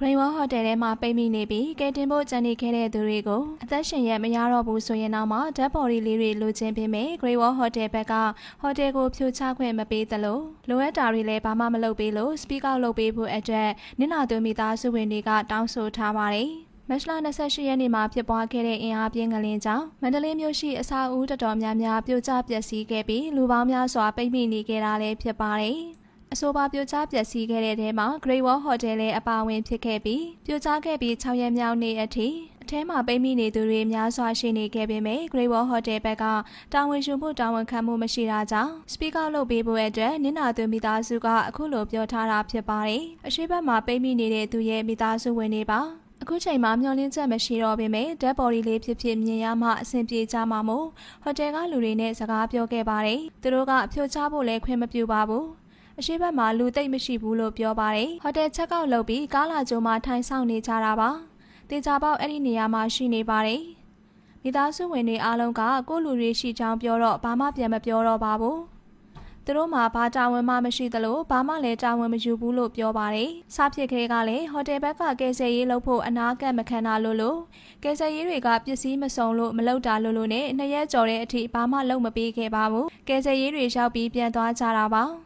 Green Wall Hotel ထဲမှာပိတ်မိနေပြီးကဲတင်ဖို့ကြံနေခဲ့တဲ့သူတွေကိုအသက်ရှင်ရက်မရတော့ဘူးဆိုရင်တော့မှဓာတ်ပေါ်ရီလေးတွေလိုချင်ပေမဲ့ Green Wall Hotel ဘက်ကဟိုတယ်ကိုဖြိုချခွင့်မပေးသလိုလိုအပ်တာတွေလည်းဘာမှမလုပ်ပေးလို့ speak out လုပ်ပေးဖို့အတွက်နင်နာသူမိသားစုဝင်တွေကတောင်းဆိုထားပါတယ်မတ်လ28ရက်နေ့မှာဖြစ်ပွားခဲ့တဲ့အင်အားပြင်းကလေးကြောင့်မန္တလေးမြို့ရှိအစာအုပ်တော်တော်များများပြိုကျပျက်စီးခဲ့ပြီးလူပေါင်းများစွာပိတ်မိနေခဲ့တာလည်းဖြစ်ပါတယ်။ အဆိုပါပြိုကျပျက်စီးခဲ့တဲ့ထဲမှာ Great Wall Hotel လည်းအပါအဝင်ဖြစ်ခဲ့ပြီးပြိုကျခဲ့ပြီး6ရက်မြောက်နေ့အထိအထဲမှာပိတ်မိနေသူတွေများစွာရှိနေခဲ့ပေမဲ့ Great Wall Hotel ဘက်ကတာဝန်ယူမှုတာဝန်ခံမှုမရှိတာကြောင့် speak out လုပ်ပေးဖို့အတွက်နင်နာသူမိသားစုကအခုလိုပြောထားတာဖြစ်ပါတယ်။အရှိတ်ဘက်မှာပိတ်မိနေတဲ့သူရဲ့မိသားစုဝင်တွေပါ။အခုချိန်မှာမျောလင်းချက်မရှိတော့ပေမဲ့ဓာတ်ပေါ်ဒီလေးဖြစ်ဖြစ်မြင်ရမှအဆင်ပြေကြမှာမို့ဟိုတယ်ကလူတွေနဲ့စကားပြောခဲ့ပါတယ်။သူတို့ကအဖြိုချဖို့လည်းခွင့်မပြုပါဘူး။ အရှိတ်ဘက်မှာလူသိမ့်မရှိဘူးလို့ပြောပါတယ်။ဟိုတယ်ချက်ကောက်လုပ်ပြီးကားလာကြိုမှာထိုင်ဆောင်နေကြတာပါ။တေချာပေါက်အဲ့ဒီနေရာမှာရှိနေပါတယ်။မိသားစုဝင်တွေအားလုံးကကိုယ့်လူတွေရှိချောင်းပြောတော့ဘာမှပြန်မပြောတော့ပါဘူး။သူတို့မှာဘာတာဝန်မှမရှိသလိုဘာမှလည်းတာဝန်မယူဘူးလို့ပြောပါတယ်။စဖြစ်ခဲကလည်းဟိုတယ်ဘက်ကကယ်ဆယ်ရေးလုပ်ဖို့အနာကပ်မခံတာလို့လို့ကယ်ဆယ်ရေးတွေကပစ္စည်းမစုံလို့မလုပ်တာလို့လို့နဲ့နှစ်ရက်ကြော်တဲ့အထိဘာမှလုပ်မပေးခဲ့ပါဘူး။ကယ်ဆယ်ရေးတွေရောက်ပြီးပြန်သွားကြတာပါ။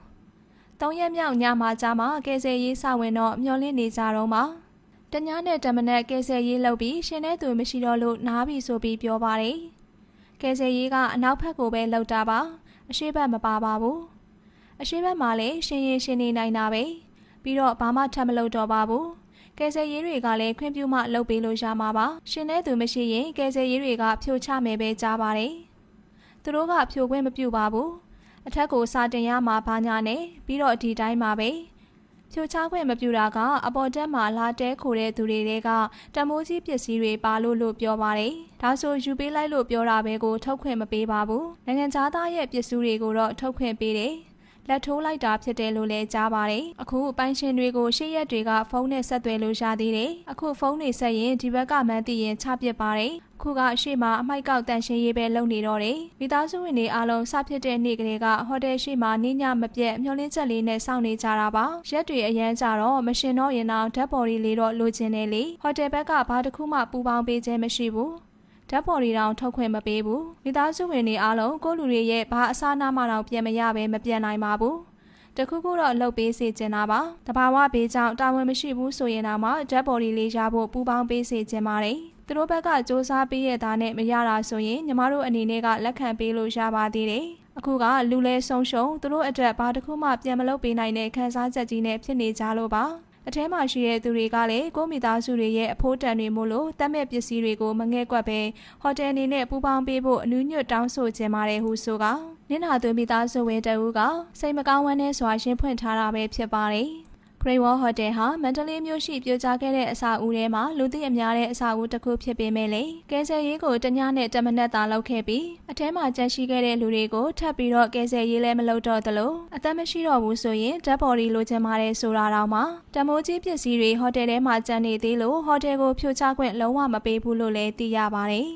သုံးရက်မြောက်ညမှာကြာမှကယ်ဆယ်ရေးစဝင်တော့မျောလင့်နေကြတော့မှာတ냐နဲ့တမနက်ကယ်ဆယ်ရေးလုပ်ပြီးရှင်တဲ့သူမရှိတော့လို့နားပြီဆိုပြီးပြောပါတယ်။ကယ်ဆယ်ရေးကအနောက်ဘက်ကိုပဲလှုပ်တာပါ။အရှိတ်ဘက်မပါပါဘူး။အရှိတ်ဘက်မှာလည်းရှင်ရင်ရှင်နေနိုင်တာပဲ။ပြီးတော့ဘာမှထပ်မလုပ်တော့ပါဘူး။ကယ်ဆယ်ရေးတွေကလည်းခွင့်ပြုမှလုပ်ပေးလို့ရမှာပါ။ရှင်တဲ့သူမရှိရင်ကယ်ဆယ်ရေးတွေကဖြိုချမယ်ပဲကြားပါတယ်။သူတို့ကဖြိုခွင့်မပြုပါဘူး။ အထက်ကိုစာတင်ရမှာဘာညာနဲ့ပြီးတော့ဒီတိုင်းမှာပဲဖြိုချခွင့်မပြုတာကအပေါ်တက်မှာလာတဲခိုတဲ့သူတွေကတမိုးကြီးပစ္စည်းတွေပါလို့လို့ပြောပါတယ်။ဒါဆိုယူပေးလိုက်လို့ပြောတာပဲကိုထုတ်ခွင့်မပေးပါဘူး။နိုင်ငံသားရဲ့ပစ္စည်းတွေကိုတော့ထုတ်ခွင့်ပေးတယ်။ လက်ထိုးလိုက်တာဖြစ်တယ်လို့လည်းကြားပါတယ်။အခုပိုင်ရှင်တွေကိုရှေ့ရက်တွေကဖုန်းနဲ့ဆက်သွယ်လို့ရသေးတယ်။အခုဖုန်းတွေဆက်ရင်ဒီဘက်ကမှန်းသိရင်ချပစ်ပါတယ်။ခုကအရှိမအမိုက်ကောက်တန်ရှင်းရေးပဲလုပ်နေတော့တယ်။မိသားစုဝင်တွေအားလုံးစဖြစ်တဲ့နေ့ကလေးကဟိုတယ်ရှိမှနင်းညမပြတ်မျောလင်းချက်လေးနဲ့စောင့်နေကြတာပါ။ရက်တွေအရန်ကြတော့မရှင်တော့ရင်တော့ဓာတ်ပေါ်လေးလေးတော့လိုချင်တယ်လေ။ဟိုတယ်ဘက်ကဘာတစ်ခုမှပူပေါင်းပေးခြင်းမရှိဘူး။ ဓာတ်ပေါ်ရီတောင်ထုတ်ခွင့်မပေးဘူးမိသားစုဝင်တွေအားလုံးကိုလူတွေရဲ့ဘာအစားနာမှတော့ပြန်မရပဲမပြန်နိုင်ပါဘူးတခုခုတော့လှုပ်ပေးစေချင်တာပါတဘာဝဘေးကြောင့်တာဝန်မရှိဘူးဆိုရင်တော့မှဓာတ်ပေါ်ရီလေးရဖို့ပူပေါင်းပေးစေချင်ပါတယ်သူတို့ဘက်ကစ조사ပေးရတာနဲ့မရတာဆိုရင်ညီမတို့အနေနဲ့ကလက်ခံပေးလို့ရပါသေးတယ်အခုကလူလဲဆုံးရှုံးသူတို့အတွက်ဘာတစ်ခုမှပြန်မလုပ်ပေးနိုင်တဲ့ခန်းစားချက်ကြီးနဲ့ဖြစ်နေကြလို့ပါ အထဲမှာရှိတဲ့သူတွေကလည်းကိုမိသားစုတွေရဲ့အဖိုးတန်တွေမို့လို့တတ်မဲ့ပစ္စည်းတွေကိုမငဲ့ကွက်ပဲဟိုတယ်အနေနဲ့ပူပေါင်းပေးဖို့အနူးညွတ်တောင်းဆိုခြင်းပါတယ်ဟုဆိုကနင်းနာသွင်းမိသားစုဝင်တအူးကစိတ်မကောင်းဝမ်းနဲ့စွာရှင်းဖွင့်ထားတာပဲဖြစ်ပါတယ် Great Wall Hotel ဟာမန္တလေးမြို့ရှိပြိုကျခဲ့တဲ့အဆောက်အဦထဲမှာလူသိအများတဲ့အဆောက်အဦတစ်ခုဖြစ်ပေမဲ့လေကယ်ဆယ်ရေးကိုတညနဲ့တမနက်သာလုပ်ခဲ့ပြီးအထဲမှာကျန်ရှိခဲ့တဲ့လူတွေကိုထပ်ပြီးတော့ကယ်ဆယ်ရေးလည်းမလုပ်တော့သလိုအသက်မရှိတော့ဘူးဆိုရင်ဓာတ်ပေါ်ဒီလိုချင်ပါတယ်ဆိုတာတော့မှတမိုးကြီးပစ္စည်းတွေဟိုတယ်ထဲမှာကျန်နေသေးလို့ဟိုတယ်ကိုဖြိုချခွင့်လုံးဝမပေးဘူးလို့လည်းသိရပါတယ်